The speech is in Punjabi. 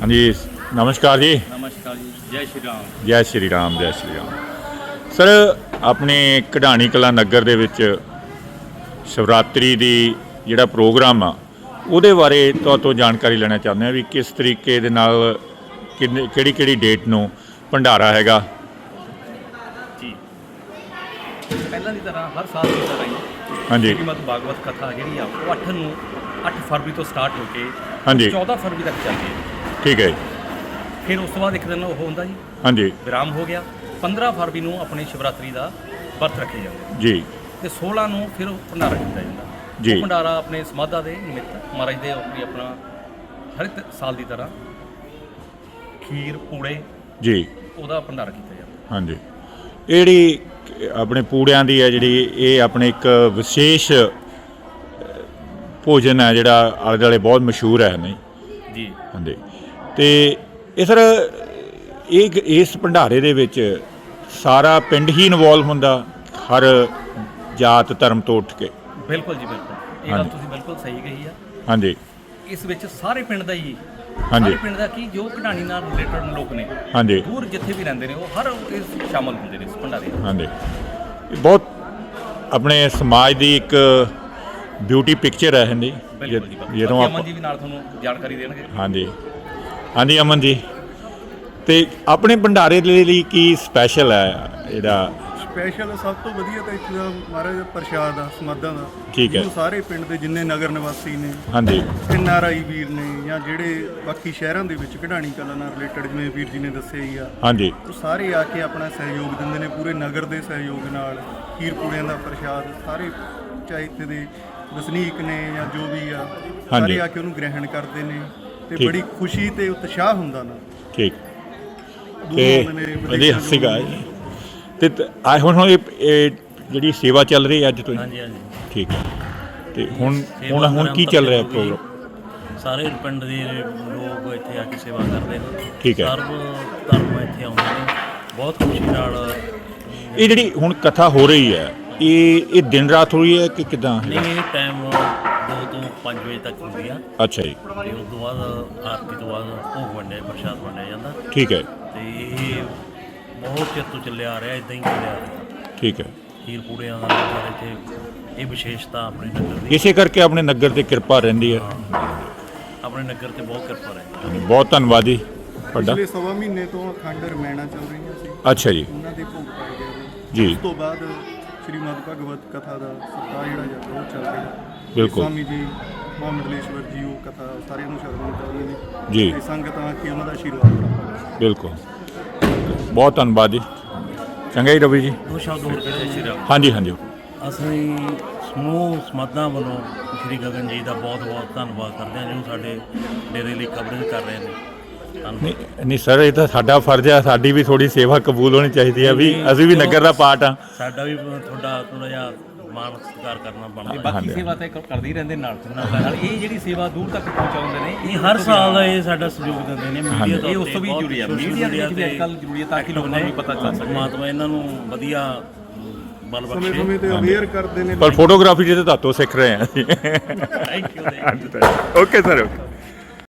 ਹਾਂਜੀ ਨਮਸਕਾਰ ਜੀ। ਨਮਸਕਾਰ ਜੀ ਜੈ ਸ਼੍ਰੀ ਰਾਮ। ਜੈ ਸ਼੍ਰੀ ਰਾਮ ਜੈ ਸ਼੍ਰੀ ਰਾਮ। ਸਰ ਆਪਣੇ ਕਢਾਣੀ ਕਲਾ ਨਗਰ ਦੇ ਵਿੱਚ ਸ਼ਿਵਰਾਤਰੀ ਦੀ ਜਿਹੜਾ ਪ੍ਰੋਗਰਾਮ ਆ ਉਹਦੇ ਬਾਰੇ ਤੋਂ ਜਾਣਕਾਰੀ ਲੈਣਾ ਚਾਹੁੰਦੇ ਆ ਵੀ ਕਿਸ ਤਰੀਕੇ ਦੇ ਨਾਲ ਕਿੰਨੇ ਕਿਹੜੀ ਕਿਹੜੀ ਡੇਟ ਨੂੰ ਭੰਡਾਰਾ ਹੈਗਾ? ਜੀ। ਪਹਿਲਾਂ ਦੀ ਤਰ੍ਹਾਂ ਹਰ ਸਾਲ ਦੀ ਤਰ੍ਹਾਂ ਹੀ ਹਾਂਜੀ। ਸ਼੍ਰੀਮਦ ਭਾਗਵਤ ਕਥਾ ਜਿਹੜੀ ਆ ਉਹ 8 ਨੂੰ 8 ਫਰਵਰੀ ਤੋਂ ਸਟਾਰਟ ਹੋ ਕੇ ਹਾਂਜੀ। 14 ਫਰਵਰੀ ਤੱਕ ਚੱਲਦੀ ਹੈ। ਠੀਕ ਹੈ ਜੀ, ਫਿਰ ਉਸ ਤੋਂ ਬਾਅਦ ਇੱਕ ਦਿਨ ਉਹ ਹੁੰਦਾ ਜੀ। ਹਾਂਜੀ। ਵਿਰਾਮ ਹੋ ਗਿਆ। 15 ਫਰਵਰੀ ਨੂੰ ਆਪਣੀ ਸ਼ਿਵਰਾਤਰੀ ਦਾ ਵਰਤ ਰੱਖੇ ਜਾਂਦੇ ਜੀ। ਤੇ 16 ਨੂੰ ਫਿਰ ਉਹ ਭੰਡਾਰਾ ਕੀਤਾ ਜਾਂਦਾ। ਜੀ। ਉਹ ਭੰਡਾਰਾ ਆਪਣੇ ਸਮਾਧਾ ਦੇ ਨਿਮਿਤ ਮਹਾਰਾਜ ਦੇ ਆਪਣੀ ਆਪਣਾ ਹਰ ਇੱਕ ਸਾਲ ਦੀ ਤਰ੍ਹਾਂ ਖੀਰ ਪੂੜੇ ਜੀ। ਉਹਦਾ ਭੰਡਾਰਾ ਕੀਤਾ ਜਾਂਦਾ। ਹਾਂਜੀ। ਇਹ ਜਿਹੜੀ ਆਪਣੇ ਪੂੜਿਆਂ ਦੀ ਹੈ ਜਿਹੜੀ ਇਹ ਆਪਣੇ ਇੱਕ ਵਿਸ਼ੇਸ਼ ਭੋਜਨ ਹੈ ਜਿਹੜਾ ਆਲੇ ਦੁਆਲੇ ਬਹੁਤ ਮਸ਼ਹੂਰ ਹੈ ਨਹੀਂ? ਜੀ। ਹਾਂਜੀ। ਤੇ ਇਹ ਸਰ ਇਹ ਇਸ ਭੰਡਾਰੇ ਦੇ ਵਿੱਚ ਸਾਰਾ ਪਿੰਡ ਹੀ ਇਨਵੋਲਵ ਹੁੰਦਾ ਹਰ ਜਾਤ ਧਰਮ ਤੋਂ ਉੱਠ ਕੇ। ਬਿਲਕੁਲ ਜੀ ਬਿਲਕੁਲ। ਇਹ ਗੱਲ। ਤੁਸੀਂ ਬਿਲਕੁਲ ਸਹੀ ਕਹੀ ਆ। ਹਾਂਜੀ। ਇਸ ਵਿੱਚ ਸਾਰੇ ਪਿੰਡ ਦਾ ਹੀ ਹਾਂਜੀ। ਪਿੰਡ ਦਾ ਕੀ ਜੋ ਕਢਾਣੀ ਨਾਲ ਰਿਲੇਟਡ ਲੋਕ ਨੇ ਹਾਂਜੀ। ਦੂਰ ਜਿੱਥੇ ਵੀ ਰਹਿੰਦੇ ਨੇ ਉਹ ਹਰ ਇਸ ਸ਼ਾਮਲ ਹੁੰਦੇ ਨੇ ਇਸ ਭੰਡਾਰੇ। ਹਾਂਜੀ। ਇਹ ਬਹੁਤ ਆਪਣੇ ਸਮਾਜ ਦੀ ਇੱਕ ਬਿਊਟੀ ਪਿਕਚਰ ਹੈ ਬਿਲਕੁਲ। ਜਦੋਂ ਆਪਾਂ ਜੀ ਵੀ ਨਾਲ ਤੁਹਾਨੂੰ ਜਾਣਕਾਰੀ ਦੇਣਗੇ। ਹਾਂਜੀ। ਹਾਂਜੀ ਅਮਨ ਜੀ। ਤੇ ਆਪਣੇ ਭੰਡਾਰੇ ਦੇ ਲਈ ਕੀ ਸਪੈਸ਼ਲ ਹੈ ਜਿਹੜਾ? ਸਪੈਸ਼ਲ ਸਭ ਤੋਂ ਵਧੀਆ ਤਾਂ ਇੱਥੇ ਦਾ ਮਹਾਰਾਜ ਦਾ ਪ੍ਰਸ਼ਾਦ ਆ ਸਮਾਦਾਂ ਦਾ। ਠੀਕ ਹੈ। ਜਿਹਨੂੰ ਸਾਰੇ ਪਿੰਡ ਦੇ ਜਿੰਨੇ ਨਗਰ ਨਿਵਾਸੀ ਨੇ ਹਾਂਜੀ। ਐਨ ਆਰ ਆਈ ਵੀਰ ਨੇ ਜਾਂ ਜਿਹੜੇ ਬਾਕੀ ਸ਼ਹਿਰਾਂ ਦੇ ਵਿੱਚ ਕਢਾਣੀ ਕਲਾ ਨਾਲ ਰਿਲੇਟਡ ਜਿਵੇਂ ਵੀਰ ਜੀ ਨੇ ਦੱਸਿਆ ਹੀ ਆ ਹਾਂਜੀ। ਉਹ ਸਾਰੇ ਆ ਕੇ ਆਪਣਾ ਸਹਿਯੋਗ ਦਿੰਦੇ ਨੇ ਪੂਰੇ ਨਗਰ ਦੇ ਸਹਿਯੋਗ ਨਾਲ। ਖੀਰ ਪੂੜਿਆਂ ਦਾ ਪ੍ਰਸ਼ਾਦ ਸਾਰੇ ਚਾਹੇ ਇੱਥੇ ਦੇ ਵਸਨੀਕ ਨੇ ਜਾਂ ਜੋ ਵੀ ਆ ਹਾਂਜੀ। ਸਾਰੇ ਆ ਕੇ ਉਹਨੂੰ ਗ੍ਰਹਿਣ ਕਰਦੇ ਨੇ। ਤੇ। ਬੜੀ ਖੁਸ਼ੀ ਤੇ ਉਤਸ਼ਾਹ ਹੁੰਦਾ ਨਾ। ਠੀਕ। ਤੇ ਵਿਦੇਸ਼ਾਂ ਸਤਿ ਸ਼੍ਰੀ ਤੋਂ ਆ ਹੁਣ ਹੁਣ ਇਹ ਜਿਹੜੀ ਸੇਵਾ ਚੱਲ ਰਹੀ ਹੈ ਅੱਜ ਤੋਂ ਹਾਂਜੀ ਹਾਂਜੀ। ਠੀਕ ਹੈ। ਤੇ ਹੁਣ ਹੁਣ ਹੁਣ ਕੀ ਚੱਲ ਰਿਹਾ। ਪ੍ਰੋਗਰਾਮ? ਸਾਰੇ ਪਿੰਡ ਦੇ ਲੋਕ ਇੱਥੇ ਆ ਕੇ ਸੇਵਾ ਕਰਦੇ ਨੇ। ਠੀਕ ਹੈ। ਸਰਬ ਧਰਮ ਇੱਥੇ ਆਉਂਦੇ ਨੇ। ਬਹੁਤ ਖੁਸ਼ੀ ਨਾਲ ਇਹ ਜਿਹੜੀ ਹੁਣ ਕਥਾ ਹੋ ਰਹੀ ਹੈ ਇਹ ਇਹ ਦਿਨ ਰਾਤ ਹੋ ਰਹੀ ਹੈ ਕਿ ਕਿਦਾਂ? ਨਹੀਂ ਇਹ ਟਾਈਮ 2 ਤੋਂ 5 ਵਜੇ ਤੱਕ ਹੁੰਦੀ ਆ। ਅੱਛਾ ਜੀ। ਤੇ ਉਸ ਤੋਂ ਬਾਅਦ ਆਰਤੀ ਤੋਂ ਬਾਅਦ ਭੋਗ ਵੰਡਿਆ ਪ੍ਰਸ਼ਾਦ ਵੰਡਿਆ ਜਾਂਦਾ। ਠੀਕ ਹੈ। ਤੇ ਬਹੁਤ ਚਿਰ ਤੋਂ ਆ ਰਿਹਾ ਇਦਾਂ ਹੀ ਚੱਲਿਆ ਆ ਰਿਹਾ। ਠੀਕ ਹੈ। ਖੀਰ ਪੂੜਿਆਂ ਦਾ ਲੰਗਰ ਇੱਥੇ ਇਹ ਵਿਸ਼ੇਸ਼ਤਾ ਆਪਣੇ ਨਗਰ ਦੀ। ਇਸੇ ਕਰਕੇ ਆਪਣੇ ਨਗਰ ਤੇ ਕਿਰਪਾ ਰਹਿੰਦੀ ਹੈ। ਆਪਣੇ ਨਗਰ ਤੇ ਬਹੁਤ ਕਿਰਪਾ ਰਹਿੰਦੀ ਬਹੁਤ ਧੰਨਵਾਦੀ ਤੁਹਾਡਾ। ਪਿਛਲੇ ਸਵਾ ਮਹੀਨੇ ਤੋਂ ਅਖੰਡ ਰਮਾਇਣਾ ਚੱਲ ਰਹੀਆਂ ਸੀ। ਅੱਛਾ ਜੀ। ਉਹਨਾਂ ਦੇ ਭੋਗ ਪਾਏ ਗਏ ਜੀ। ਉਸ ਤੋਂ ਬਾਅਦ ਸ਼੍ਰੀਮਦ ਭਗਵਤ ਕਥਾ ਦਾ ਸਪਤਾਹ ਜਿਹੜਾ ਜਾਂਦਾ ਚੱਲ ਰਿਹਾ। ਬਿਲਕੁਲ। ਸਵਾਮੀ ਜੀ ਮਹਾਮੰਡਲੇਸ਼ਵਰ ਜੀ ਉਹ ਕਥਾ ਸਾਰਿਆਂ ਨੂੰ ਸ਼ਰਵਣ ਕਰ ਰਹੇ ਨੇ। ਜੀ। ਤੇ ਸੰਗਤਾਂ ਕੀ ਉਹਨਾਂ ਦਾ ਆਸ਼ੀਰਵਾਦ ਪ੍ਰਾਪਤ ਬਿਲਕੁਲ। ਬਹੁਤ ਧੰਨਵਾਦ ਜੀ। ਚੰਗਾ ਜੀ ਰਵੀ ਜੀ। ਦੋ ਸ਼ਬਦ ਹੋਰ ਸ਼੍ਰੀ ਰਾਮ। ਹਾਂਜੀ ਹਾਂਜੀ। ਅਸੀਂ ਸਮੂਹ ਸਮਾਧਾਂ ਵੱਲੋਂ ਸ਼੍ਰੀ ਗਗਨ ਜੀ ਦਾ ਬਹੁਤ ਬਹੁਤ ਧੰਨਵਾਦ ਕਰਦੇ ਹਾਂ ਜੋ ਸਾਡੇ ਡੇਰੇ ਲਈ ਕਵਰੇਜ ਕਰ ਰਹੇ ਨੇ। ਧੰਨਵਾਦ। ਨਹੀਂ ਨਹੀਂ ਸਰ ਇਹ ਤਾਂ ਸਾਡਾ ਫਰਜ਼ ਹੈ ਸਾਡੀ ਵੀ ਥੋੜੀ ਸੇਵਾ ਕਬੂਲ ਹੋਣੀ ਚਾਹੀਦੀ ਹੈ ਵੀ ਅਸੀਂ ਵੀ ਨਗਰ ਦਾ ਪਾਰਟ ਆ। ਸਾਡਾ ਵੀ ਤੁਹਾਡਾ ਥੋੜਾ ਜਿਹਾ ਮਾਣ ਸਤਿਕਾਰ ਕਰਨਾ ਬਣਦਾ ਬਾਕੀ। ਸੇਵਾ ਤਾਂ ਕਰਦੇ ਹੀ ਰਹਿੰਦੇ ਨਾਲ ਨਾਲ ਇਹ ਜਿਹੜੀ ਸੇਵਾ ਦੂਰ ਤੱਕ ਪਹੁੰਚਾਉਂਦੇ ਨੇ ਇਹ ਹਰ ਸਾਲ ਦਾ ਇਹ ਸਾਡਾ ਸਹਿਯੋਗ ਦਿੰਦੇ ਨੇ ਮੀਡੀਆ ਇਹ ਉਸ ਤੋਂ ਵੀ ਜ਼ਰੂਰੀ ਹੈ। ਮੀਡੀਆ ਦੇ ਵਿੱਚ ਵੀ ਅੱਜ ਕੱਲ੍ਹ ਜ਼ਰੂਰੀ ਹੈ ਤਾਂ ਕਿ ਲੋਕਾਂ ਨੂੰ ਵੀ ਪਤਾ ਚੱਲ ਸਕੇ। ਪਰਮਾਤਮਾ ਇਹਨਾਂ ਨੂੰ ਵਧੀਆ ਬਲ ਬਖਸ਼ੇ। ਸਮੇਂ ਤੇ ਅਵੇਅਰ ਕਰਦੇ ਨੇ ਪਰ ਫੋਟੋਗ੍ਰਾਫੀ ਜਿਹਦੇ ਤੁਹਾਤੋਂ ਸਿੱਖ ਰਹੇ ਅਸੀਂ। Thank you okay sir okay